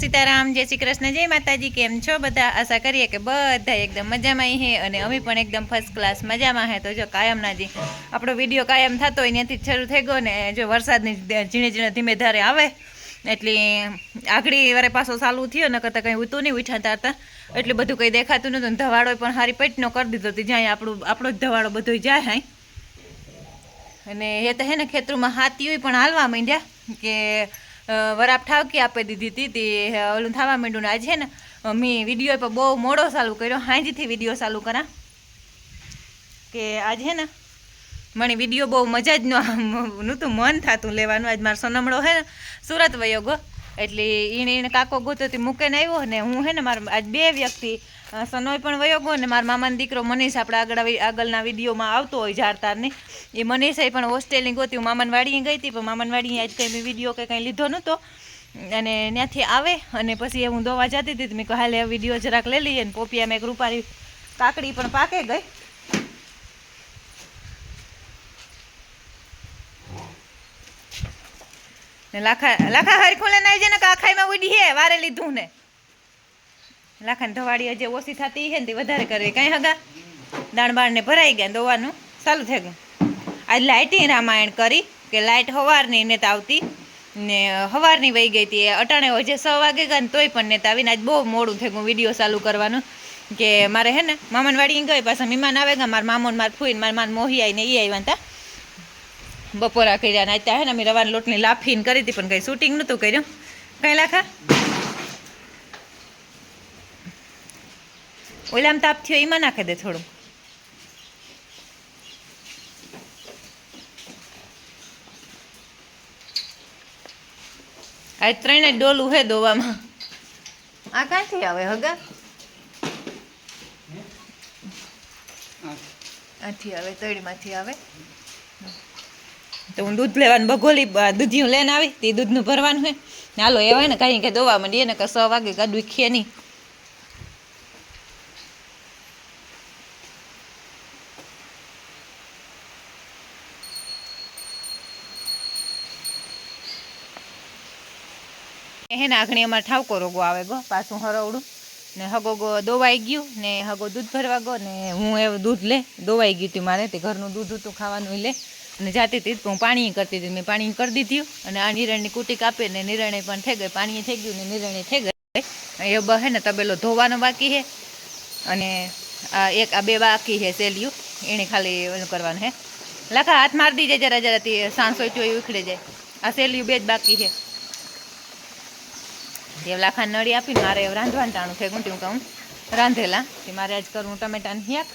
સીતારામ, જય શ્રી કૃષ્ણ, જય માતાજી, કેમ છો? બધા આશા કરીએ કે બધા એકદમ મજામાં હે અને અમે પણ એકદમ ફર્સ્ટ ક્લાસ મજામાં હે. તો જો કાયમના જે આપણો વીડિયો કાયમ થતો હોય ત્યાંથી શરૂ થઈ ગયો ને જો વરસાદની ઝીણે ઝીણે ધીમે ધારે આવે, એટલે આગળી વારે પાછો ચાલુ થયો ને કરતાં કંઈ ઉતું નહીં, ઉઠાતા હતા. એટલે બધું કંઈ દેખાતું નહોતું ધવાડો પણ હારી પેટનો કરી દીધો હતી, જ્યાં આપણું, આપણો જ ધવાડો બધો જાય હાય. અને એ તો હે ને ખેતરોમાં હાથી હોય પણ હાલવા માંડ્યા કે વરાપ ઠાવકી આપી દીધી હતી તે ઓલું થવા માંડ્યું આજે છે ને મેં વીડિયો પર બહુ મોડો ચાલુ કર્યો, હાંજથી વીડિયો ચાલુ કરા. કે આજે ને, મને વીડિયો બહુ મજા જ નું નહોતું મન થતું લેવાનું, આજ મારો સોનમડો હે ને, સુરત વયો ગો એટલે એને એને કાકો ગોતોથી મૂકીને આવ્યો ને હું હે ને મારા, આજ બે વ્યક્તિ સનોય પણ વયો ગયો ને મારા મામાનો દીકરો મનીષ આપણા આગળ આગળના વિડીયોમાં આવતો હોય જારતારની. એ મનીષે પણ હોસ્ટેલની ગોતી, હું મામાની ગઈ હતી, પણ મામાની વાડીએ આજ કંઈ મેં વીડિયો કે કંઈ લીધો નહોતો. અને ત્યાંથી આવે, અને પછી હું દોવા જતી હતી મેં કહ્યું, હાલે વીડિયો જરાક લઈ લઈએ. ને પોપિયામાં એક રૂપારી કાકડી પણ પાકે ગઈ. ને લાખા લાખા હરખું લઈને આવી જાય ને કાખાઈમાં ઉડી હે, વારે લીધું ને. લાખાની ધવાડી જે ઓછી થતી હે ને તે વધારે કરવી. કાંઈ હગા? દાણ બાણને ભરાઈ ગયા દોવાનું. ચાલુ થઈ ગયું. આજ લાઇટિંગ રામાયણ કરી કે લાઇટ હવારની નેતા આવતી ને હવારની વહી ગઈ હતી. અટાણે હજે છ વાગે ગયા ને તોય પણ નેતા આવીને આજ બહુ મોડું થઈ ગયું વીડિયો ચાલુ કરવાનું. કે મારે હે ને મામાન ગઈ, પાછા મહેમાન આવે ગયા મારા મામોન માર ફૂઈને, મારા માન મોહી આવીને એ આવ્યા હતા બપોરા કર્યા ને અત્યારે હે ને અમે રવાના લોટની લાફીને કરી હતી, પણ કંઈ શૂટિંગ નહોતું કર્યું. કંઈ લાખા? ઓલામ તાપ થયો એમાં નાખી દે થોડું આ ત્રણે ડોલું હે દોવામાં આ ક્યાંથી આવે હગા આથી આવે તળીમાંથી આવે તો હું દૂધ લેવાનું બગોલી દૂધિયું લઈને આવી તે દૂધનું ભરવાનું હોય ને હાલો એવાય ને કાંઈ કે દોવા માંડીએ ને કે સો વાગે ગાડું ખીએ નહીં. હે ને આખણી અમારે ઠાવકો રોગો આવે ગો, પાછું હરવડું. ને હગો ગો દોવાઈ ગયું, ને હગો દૂધ ભરવા ગયો ને હું એવું દૂધ લે, દોવાઈ ગયું હતું મારે, તે ઘરનું દૂધ હતું, ખાવાનું લે. અને જાતી હતી હું પાણી કરતી હતી, મેં પાણી કરી દીધું. અને આ નિરણની કુટી કાપે ને નિરણે પણ થઈ ગઈ પાણી થઈ ગયું ને નિરણે થઈ ગઈ એ બહે ને તબેલો ધોવાનો બાકી છે અને આ એક, આ બે બાકી છે સેલ્યું એને ખાલી એનું કરવાનું હે. લાખા, હાથ મારી દીજે જરા જરા સાંસો ચોઈ ઉખડે જાય. આ સેલ્યું બે જ બાકી છે તે લાખા નળી આપીને મારે રાંધવાનું ટાણું છે ગુંટી કહું. રાંધેલા. તે મારે આજ કરું ટમેટાનું હેક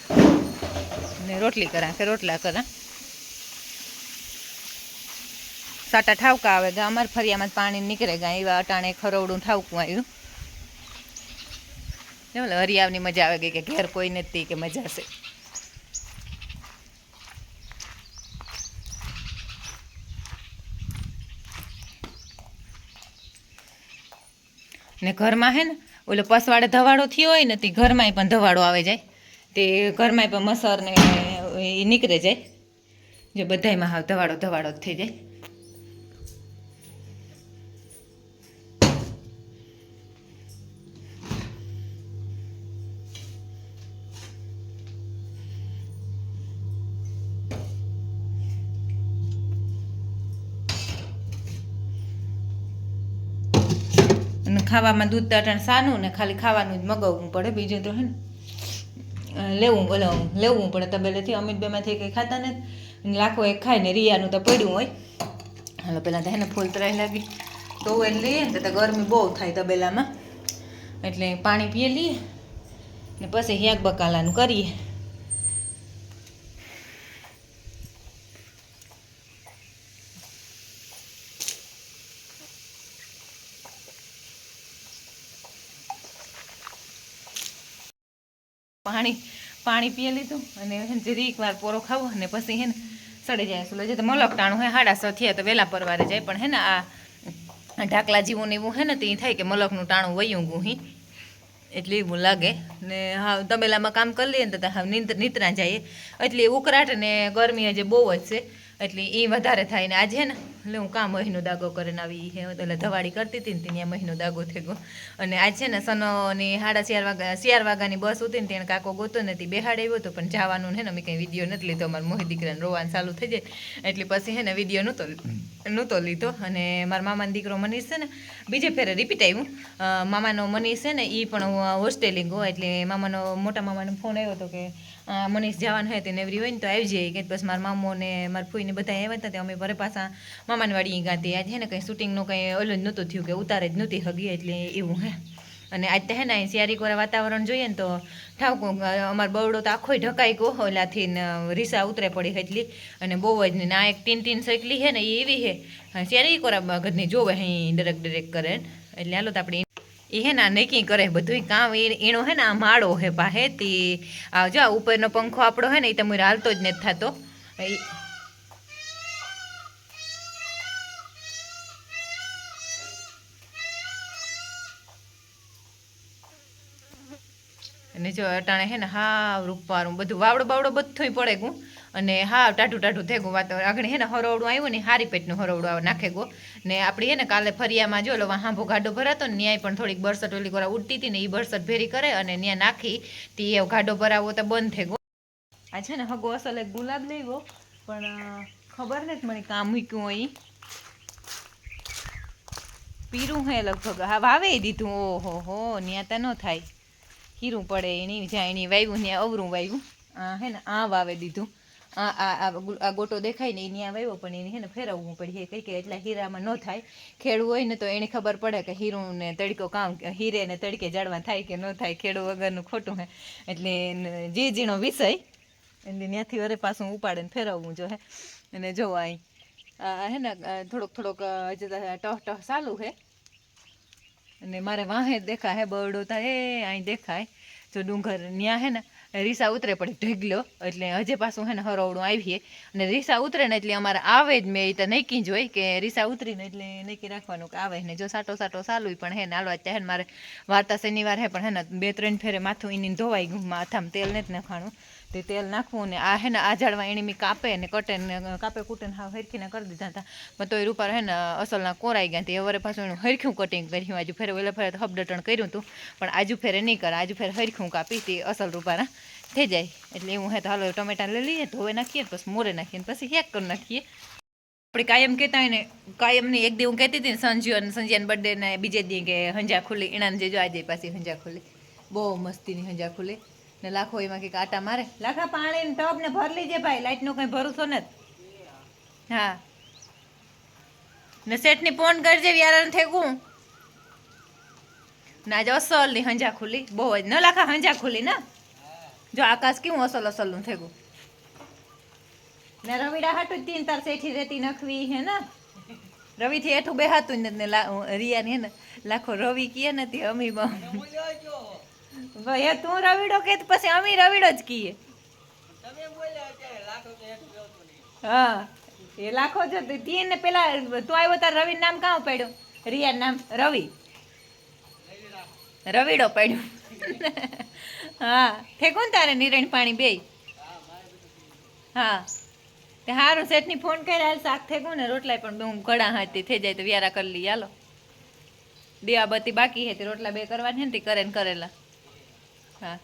ને રોટલી કરા, કે રોટલા કરા. સાટા ઠાવકા આવે ગા, અમારે ફરિયામાં પાણી નીકળે ગા, એવા અટાણે ખરવડું ઠાવકું આવ્યું. એટલે હરિયાવની મજા આવે ગઈ કે ઘેર કોઈ નથી કે મજા છે. ને ઘરમાં હે ને, ઓલો પસવાડે ધવાડો થયો હોય ને, તે ઘરમાંય પણ ધવાડો આવે જાય. તે ઘરમાંય પણ મસર ને એ નીકળે જાય. જે બધાયમાં હાવ ધવાડો ધવાડો જ થઈ જાય. ખાવામાં દૂધ તાટણ સાનું ને ખાલી ખાવાનું જ મગાવવું પડે, બીજું તો હે ને. લેવું ઓલો લેવું પડે. તબેલેથી અમિત બેમાંથી કંઈ ખાતા ને લાખો એક ખાય ને રિયાનું તો પડ્યું હોય. હાલો પહેલાં તો હે ને ફૂલ તરાઈ લાગી. તો એ લઈએ ને તો ગરમી બહુ થાય તબેલામાં. એટલે પાણી પીએ લઈએ ને પછી હેક બકાલાનું કરીએ. પાણી પાણી પીએ લીધું અને હે જરીક વાર પોરો ખાવો અને પછી હે ને સડી જાય સુલે. તો મલક ટાણું હે, હાડા સો થયા તો વહેલા પરવારે જાય. પણ હે ને આ ઢાકલા જેવું ને એવું હે ને તો થાય કે મલકનું ટાણું વયું ગુહી એટલે એવું લાગે. ને હા તબેલામાં કામ કરી લઈએ ને તો હા નીંદ નીતરા જાય. એટલે ઉકળાટ ને ગરમી હજી બહુ જ છે. એટલે એ વધારે થાય ને આજે ને એટલે હું કાં મહિનો દાગો કરીને આવી હે એટલે ધવાડી કરતી હતી ને ત્યાં મહિનો દાગો થઈ ગયો. અને આજ છે ને સનોની સાડા ચાર વાગા ચાર વાગ્યાની બસ હતી ને તેને કાકો ગોતો નથી બેહાડ આવ્યો હતો પણ જવાનું ને મેં કંઈ વીડિયો નથી લીધો અમારા મોહી દીકરાને રોવાનું ચાલુ થઈ જાય. એટલે પછી હે ને વીડિયો નહોતો નહોતો લીધો. અને મારા મામાનો દીકરો મનીષ છે ને બીજે ફેરે રિપીટ આવ્યું મામાનો મનીષ છે ને એ પણ હોસ્ટેલિંગ હોય એટલે મામાનો મોટા મામાનો ફોન આવ્યો હતો કે મનીષ જવાનું હોય તેને નેવરી હોય ને તો આવી જાય. કે બસ મારા મામો ને મારા ફૂઈને બધા આવ્યા હતા તે અમે ભરે પાછા મામાની વાડી ગાતી આજે છે ને કંઈ શૂટિંગનું કંઈ ઓલું જ નહોતું થયું કે ઉતારે જ નહોતી હગી એટલે એવું હે. અને આજ હે ને શિયારી કોરા વાતાવરણ જોઈએ ને તો ઠાવકો અમારો બવડો તો આખોય ઢકાઈ ગયો ઓલાથી ને રીસા ઉતરે પડી એટલી. અને બહુ જ ને આ એક ટીન ટીન સૈકલી છે ને એ એવી છે સિયારી કોરા ઘરની જોવે અહીં ડરેક ડરેક કરે એટલે હાલો તો આપણે એ હે ના નક્કી કરે બધું કામ એનો હે ને આ માળો હે પાહે, તે આ જો આ ઉપરનો પંખો આપણો હે ને એ તમે હાલતો જ નથી થતો. અને જો અટાણે હે ને હા રૂપવારું બધું વાવડો બાવડો બધું પડે ગું અને હા, ટાઢું ટાઢું થેગું વાત આગળ હે ને હરોવડું આવ્યું ને હારી પેટનું હરોવડું આવે નાખે ગો. ને આપણી હે ને કાલે ફરિયામાં જો હાંભો ગાડો ભરાતો ને ન્યાય પણ થોડીક બરસટ ઓલી કોરા ઉડતી હતી ને એ બરસટ ભેરી કરે અને ત્યાં નાખી તી એ ગાડો ભરાવો તો બંધ થઈ ગયો આ છે ને હગો અસલ એક ગુલાબ લઈ ગયો પણ ખબર નથી મને કામ મૂક્યું હોય પીરું હે લગભગ. હા, વાવે દીધું. ઓહો હો ત્યાં તો ન થાય. હીરું પડે એની, જ્યાં એની વાવ્યું ત્યાં અવરું વાવ્યું આ હે ને આ વાવે દીધું. આ આ ગોટો દેખાય ને એ આવ્યો પણ એને હે ને ફેરવવું પડે. કઈ કે એટલા હીરામાં ન થાય. ખેડવું હોય ને તો એને ખબર પડે કે હીરું ને તડકો કામ હીરે ને તડકે જાળવા થાય કે ન થાય ખેડૂ વગરનું ખોટું હે. એટલે જે જીણો વિષય. એટલે ત્યાંથી વરે પાછું ઉપાડે ને ફેરવવું જો હે. અને જો અહીં હે ને થોડોક થોડોક હજી ટહ ટહ ચાલુ હે. અને મારે વાહે દેખાય હે બરડો તા, એ અહીં દેખાય. જો ડુંગર ન્યા હે ને રીસા ઉતરે પણ ઢગલો, એટલે હજે પાછું હે ને હરોવડું આવીએ. અને રીસા ઉતરે ને એટલે અમારે આવે જ મેં તો નક્કી જ કે રીસા ઉતરીને એટલે નક્કી રાખવાનું કે આવે ને. જો સાટો સાટો ચાલુ પણ હે ને હાલવા ત્યાં મારે વાર્તા શનિવાર હે પણ હે ને બે ત્રણ ફેરે માથું એની ધોવાઈ ગયું, માથામાં તેલ નથી નાખવાનું. તે તેલ નાખવું ને આ હે ને આ ઝાડમાં એની મી કાપે ને કટે ને કાપે કૂટે ને હાવ હરખીને કરી દીધા હતા પણ તો એ રૂપાર હે ને અસલના કોરાઈ ગયા તે હવે પાછું એનું હરખ્યું કટિંગ કર્યું આજુ ફેર ઓલા ફેર હબડટણ કર્યું હતું. પણ આજુ ફેરે નહીં કરે, આજુ ફેર હરખ્યું કાપી તે અસલ રૂપારા થઈ જાય. એટલે એવું હે તો હાલો ટમેટા લઈ લઈએ, ધોવે નાખીએ પછી મોરે નાખીએ પછી હેક કરી નાખીએ. આપણે કાયમ કહેતા હોય ને કાયમની એક દી હું કહેતી હતી ને સંજુ અને બર્થડે ને બીજે દી કે હંજા ખુલ્લી એણાને જે જો આજે પાછી હંજા ખુલ્લી. બહુ મસ્તીની હંજા ખુલ્લી. ને લાખો એમાં કંઈક આટા મારે. લાખા પાણી ને ટબ ને ભર લીજે ભાઈ, લાઈટનો કંઈ ભરોસો નથી. હા. ને શેઠની ફોન કરજે વ્યારણ થેગું ના જો અસલની હંજા ખુલી, બહુ જ. ન લાખા, હંજા ખુલી ના? જો આકાશ કેવું અસલ અસલનું થેગું ને રવિડા હાટું તીન તાર શેઠી રેતી નખવી હે ને? રવિ થી એઠું બેહાતું જ નથી ને લા- રિયા ને હે ને? લાખો રવિ કીએ નથી અમી બા ભાઈ તું રવિડો કે પછી અમી રવિડો જ કીએ. હા એ લાખો જો તીન પેલા તું આવ્યો તાર રવિ નામ કાં પડ્યો? રિયા નામ રવિ. રવિડો પડ્યો. હા ફેંકું તારે નિરણ પાણી બેય. હા તે સારું શેઠની ફોન કર્યા હાલ શાક ફેંકું ને રોટલાય પણ હું ઘડા હાથી થઈ જાય તો વ્યારા કરી લઈ હાલો. દીવાબત્તી બાકી હે તે રોટલા બે કરવાની છે ને તે કરે ને કરેલા. હા